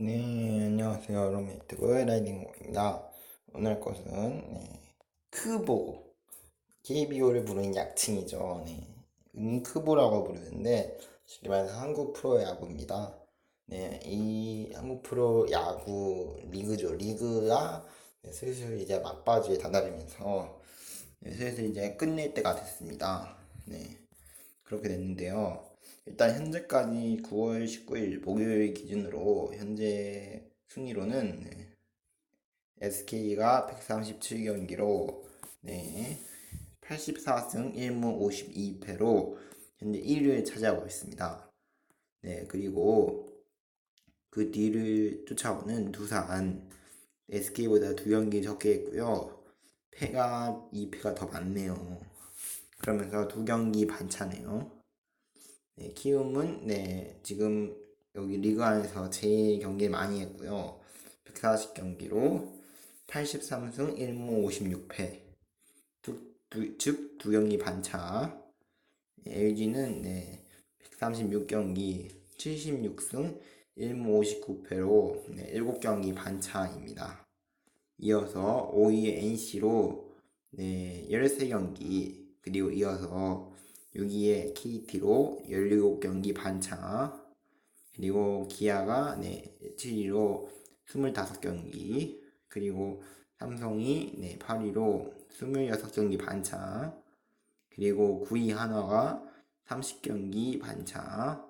네, 안녕하세요. 로맨틱 라이딩고입니다. 오늘 할 것은 네, 크보, KBO를 부르는 약칭이죠. 네, 응크보라고 부르는데 말해서 한국 프로 야구입니다. 네, 이 한국 프로 야구 리그죠. 리그가 네, 슬슬 이제 막바지에 다다르면서 네, 슬슬 이제 끝낼 때가 됐습니다. 네, 그렇게 됐는데요. 일단 현재까지 9월 19일 목요일 기준으로 현재 순위로는 네, SK가 137경기로 네, 84승 1무 52패로 현재 1위를 차지하고 있습니다. 네, 그리고 그 뒤를 쫓아오는 두산 SK보다 두 경기 적게 했고요. 패가 2패가 더 많네요. 그러면서 두 경기 반차네요. 네, 키움은 네, 지금 여기 리그 안에서 제일 경기 많이 했고요. 140경기로 83승 1무 56패. 두, 두, 즉, 두 경기 반차. 네, LG는 네, 136경기 76승 1무 59패로 네, 7경기 반차입니다. 이어서 5위의 NC로 네, 13경기 그리고 이어서 6위에 KT로 17경기 반차 그리고 기아가 네, 7위로 25경기 그리고 삼성이 네, 8위로 26경기 반차 그리고 9위 한화가 30경기 반차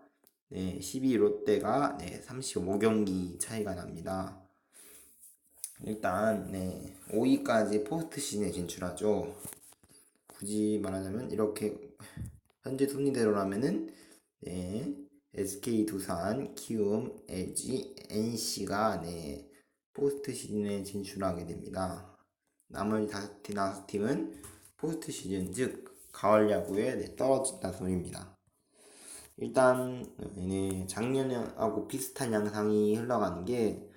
네, 10위 롯데가 네, 35경기 차이가 납니다. 일단 네, 5위까지 포스트 시즌에 진출하죠. 굳이 말하자면 이렇게 현재 순위대로라면은 네, SK 두산, 키움, LG, NC가 네, 포스트 시즌에 진출하게 됩니다. 나머지 다섯 팀, 다섯 팀은 포스트 시즌 즉 가을 야구에 네, 떨어진다 소리입니다. 일단 네, 작년하고 비슷한 양상이 흘러가는 게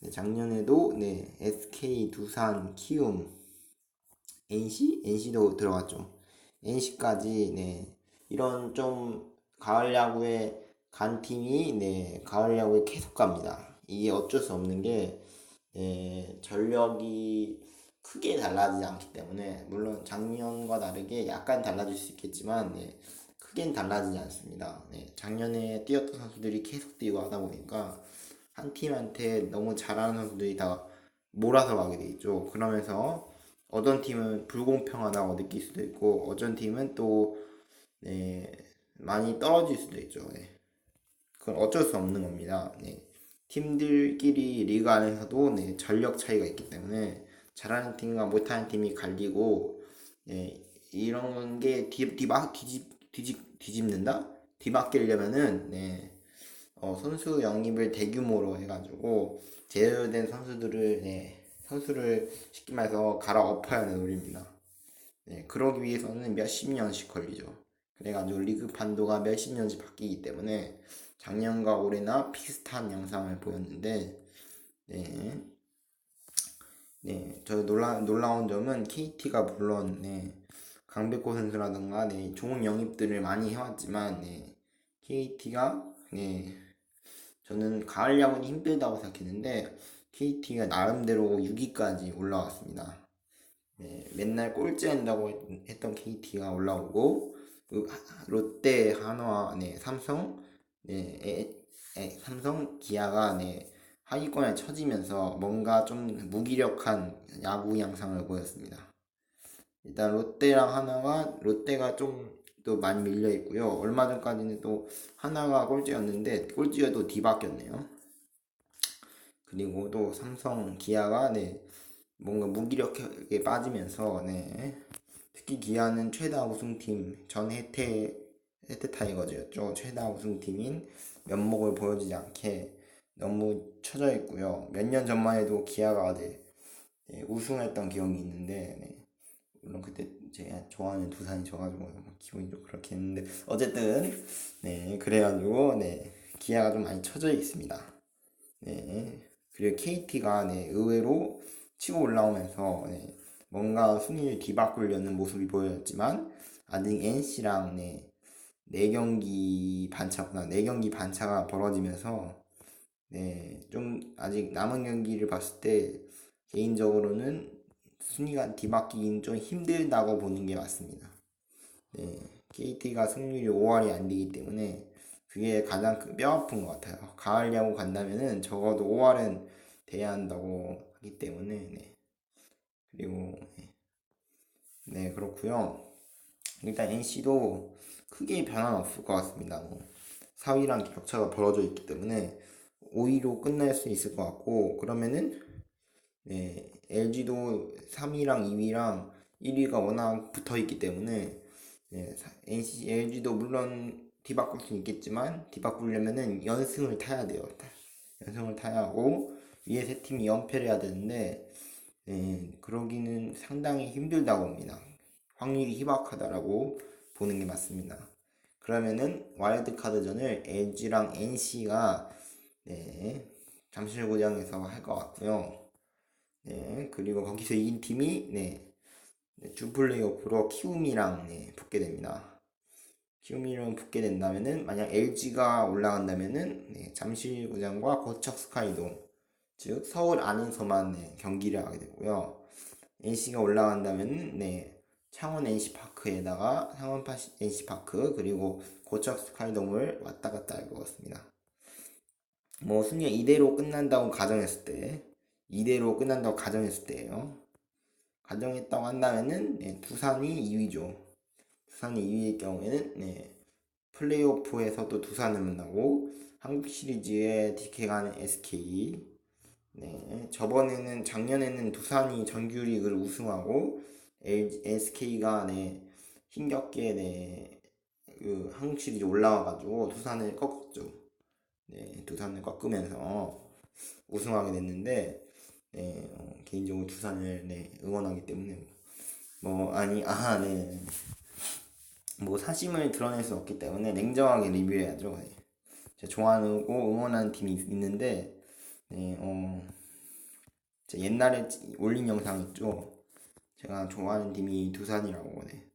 네, 작년에도 네, SK, 두산, 키움, NC, NC도 들어갔죠. NC까지 네, 이런 좀 가을 야구에 간 팀이 네, 가을 야구에 계속 갑니다. 이게 어쩔 수 없는 게 네, 전력이 크게 달라지지 않기 때문에 물론 작년과 다르게 약간 달라질 수 있겠지만 네, 크게는 달라지지 않습니다. 네, 작년에 뛰었던 선수들이 계속 뛰고 하다 보니까 한 팀한테 너무 잘하는 선수들이 다 몰아서 가게 돼 있죠. 그러면서 어떤 팀은 불공평하다고 느낄 수도 있고 어떤 팀은 또 네, 많이 떨어질 수도 있죠. 네. 그건 어쩔 수 없는 겁니다. 네. 팀들끼리 리그 안에서도 네, 전력 차이가 있기 때문에 잘하는 팀과 못하는 팀이 갈리고 네, 이런 게 뒤, 뒤바, 뒤집, 뒤집, 뒤집는다? 뒤바뀌려면은 네, 어, 선수 영입을 대규모로 해가지고 제외된 선수들을 네, 선수를 쉽게 말해서 갈아엎어야 하는 노리입니다. 네, 그러기 위해서는 몇십 년씩 걸리죠. 그래가지고 리그 판도가 몇십 년씩 바뀌기 때문에 작년과 올해나 비슷한 영상을 보였는데 네. 네, 저 놀라, 놀라운 점은 KT가 물론 네, 강백호 선수라든가 네, 좋은 영입들을 많이 해왔지만 네, KT가 네, 저는 가을 야구는 힘들다고 생각했는데 KT가 나름대로 6위까지 올라왔습니다. 네, 맨날 꼴찌한다고 했던 KT가 올라오고 그 롯데, 한화, 네, 삼성, 네, 에, 에, 삼성, 기아가 네, 하위권에 처지면서 뭔가 좀 무기력한 야구 양상을 보였습니다. 일단 롯데랑 하나가 롯데가 좀 또 많이 밀려 있고요. 얼마 전까지는 또 하나가 꼴찌였는데 꼴찌여도 뒤바뀌었네요. 그리고 또 삼성, 기아가 네 뭔가 무기력하게 빠지면서 네 특히 기아는 최다 우승팀 전 해태 해태 타이거즈였죠. 최다 우승팀인 면목을 보여주지 않게 너무 처져 있고요. 몇 년 전만 해도 기아가 네, 네, 우승했던 기억이 있는데 네. 물론 그때 제가 좋아하는 두산이 져가지고 기분이 좀 그렇게 했는데 어쨌든 네 그래가지고 네 기아가 좀 많이 처져 있습니다. 네 그리고 KT가 네 의외로 치고 올라오면서 네, 뭔가 순위를 뒤바꾸려는 모습이 보였지만 아직 NC랑 네, 4경기 반차구나 4경기 반차가 벌어지면서 네, 좀 아직 남은 경기를 봤을 때 개인적으로는 순위가 뒤바뀌긴 좀 힘들다고 보는 게 맞습니다. 네, KT가 승률이 5할이 안 되기 때문에 그게 가장 큰 뼈아픈 것 같아요. 가을 야구 간다면은 적어도 5할은 돼야 한다고 하기 때문에 네. 그리고 네, 네 그렇고요. 일단 NC도 크게 변화는 없을 것 같습니다. 뭐 4위랑 격차가 벌어져 있기 때문에 5위로 끝날 수 있을 것 같고 그러면은 네, LG도 3위랑 2위랑 1위가 워낙 붙어 있기 때문에 네, 사- NC, LG도 물론 뒤바꿀 수 있겠지만 뒤바꾸려면은 연승을 타야 돼요. 연승을 타야 하고 위에 세 팀이 연패를 해야 되는데 네, 그러기는 상당히 힘들다고 봅니다. 확률이 희박하다라고 보는 게 맞습니다. 그러면은 와일드카드전을 LG랑 NC가 네, 잠실구장에서 할 것 같고요. 네, 그리고 거기서 이긴 팀이 네, 네, 주 플레이오프로 키움이랑 네, 붙게 됩니다. 키움이랑 붙게 된다면은 만약 LG가 올라간다면은 네, 잠실구장과 고척 스카이돔 즉 서울 안에서만 네, 경기를 하게 되고요. NC가 올라간다면은 네, 창원 NC 파크에다가 창원 NC 파크 그리고 고척 스카이돔을 왔다 갔다 할 것 같습니다. 뭐 순위가 이대로 끝난다고 가정했을 때 이대로 끝난다고 가정했을 때예요. 가정했다고 한다면은 네, 두산이 2위죠. 두산이 2위일 경우에는 네, 플레이오프에서도 두산을 만나고 한국 시리즈에 DK가 하는 SK 네, 저번에는 작년에는 두산이 정규리그를 우승하고 LG, SK가 네, 힘겹게 네, 그 한국 시리즈 올라와가지고 두산을 꺾었죠. 네, 두산을 꺾으면서 우승하게 됐는데 네, 어, 개인적으로 두산을 네, 응원하기 때문에 뭐 아니 아 네. 뭐 사심을 드러낼 수 없기 때문에 냉정하게 리뷰해야죠. 네. 제가 좋아하고 응원하는 팀이 있는데 네, 어, 옛날에 올린 영상 있죠. 제가 좋아하는 팀이 두산이라고 네.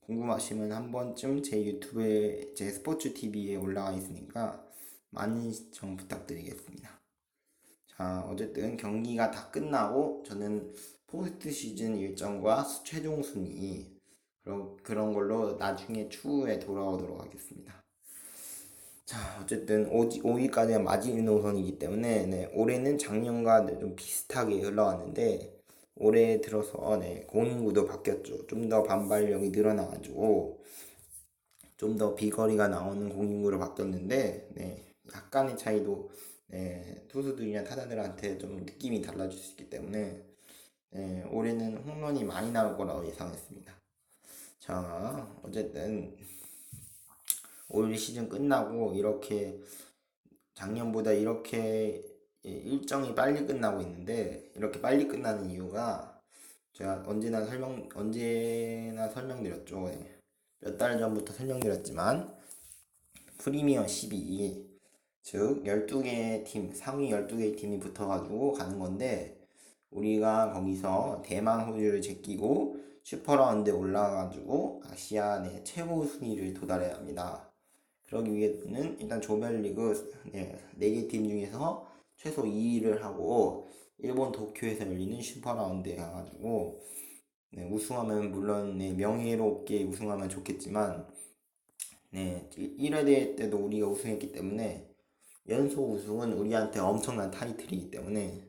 궁금하시면 한 번쯤 제 유튜브에 제 스포츠 TV에 올라가 있으니까 많은 시청 부탁드리겠습니다. 자, 어쨌든 경기가 다 끝나고 저는 포스트 시즌 일정과 수- 최종 순위 그런 그런 걸로 나중에 추후에 돌아오도록 하겠습니다. 자, 어쨌든 5위까지가 마지노선이기 때문에 네, 올해는 작년과 네, 좀 비슷하게 흘러왔는데 올해 들어서 네, 공인구도 바뀌었죠. 좀 더 반발력이 늘어나가지고 좀 더 비거리가 나오는 공인구로 바뀌었는데 네, 약간의 차이도 네, 투수들이나 타자들한테 좀 느낌이 달라질 수 있기 때문에 네, 올해는 홈런이 많이 나올 거라고 예상했습니다. 자, 어쨌든 올 시즌 끝나고 이렇게 작년보다 이렇게 예, 일정이 빨리 끝나고 있는데 이렇게 빨리 끝나는 이유가 제가 언제나 설명 언제나 설명드렸죠. 몇 달 전부터 설명드렸지만 프리미어 12 즉 12개의 팀, 상위 12개의 팀이 붙어 가지고 가는 건데 우리가 거기서 대만 호주를 제끼고 슈퍼라운드에 올라가가지고 아시아 내 최고 순위를 도달해야 합니다. 그러기 위해서는 일단 조별리그 네, 4개 팀 중에서 최소 2위를 하고 일본 도쿄에서 열리는 슈퍼라운드에 가가지고 네, 우승하면 물론 네, 명예롭게 우승하면 좋겠지만 네, 1회 대회 때도 우리가 우승했기 때문에 연속 우승은 우리한테 엄청난 타이틀이기 때문에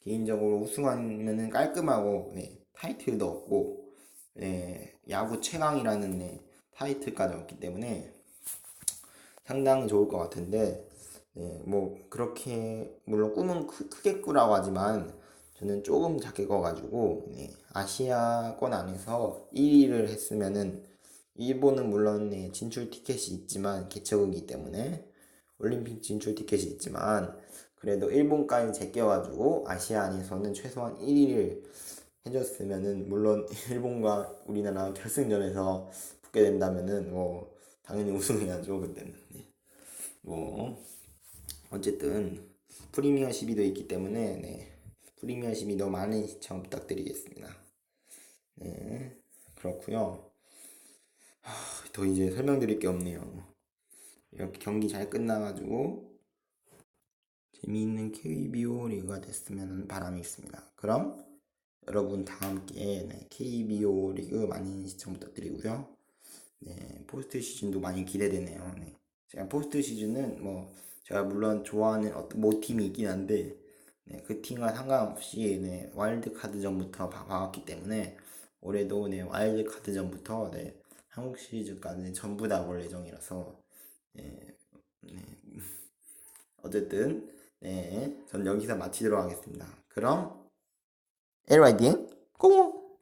개인적으로 우승하면은 깔끔하고 네, 타이틀도 얻고 네, 야구 최강이라는 네, 타이틀까지 얻기 때문에 상당히 좋을 것 같은데 네, 뭐 그렇게 물론 꿈은 크, 크게 꾸라고 하지만 저는 조금 작게 꿔가지고 네, 아시아권 안에서 1위를 했으면은 일본은 물론 네, 진출 티켓이 있지만 개최국이기 때문에 올림픽 진출 티켓이 있지만 그래도 일본까지 제껴가지고 아시아 안에서는 최소한 1위를 해줬으면은 물론 일본과 우리나라 결승전에서 붙게 된다면은 뭐 당연히 우승해야죠 그때는 네. 뭐 어쨌든 프리미어 12도 있기 때문에 네. 프리미어 12도 많은 시청 부탁드리겠습니다 네 그렇고요 하, 더 이제 설명드릴 게 없네요 이렇게 경기 잘 끝나가지고 재미있는 KBO 리그가 됐으면 하는 바람이 있습니다. 그럼 여러분 다 함께 네, KBO 리그 많이 시청 부탁드리고요. 네, 포스트 시즌도 많이 기대되네요. 네. 제가 포스트 시즌은 뭐 제가 물론 좋아하는 어떤 모 팀이 있긴 한데 네, 그 팀과 상관없이 네, 와일드 카드전부터 봐- 봐왔기 때문에 올해도 네, 와일드 카드전부터 네, 한국 시리즈까지 전부 다 볼 예정이라서 네, 네. 어쨌든 네, 전 여기서 마치도록 하겠습니다. 그럼 LYDN 고고!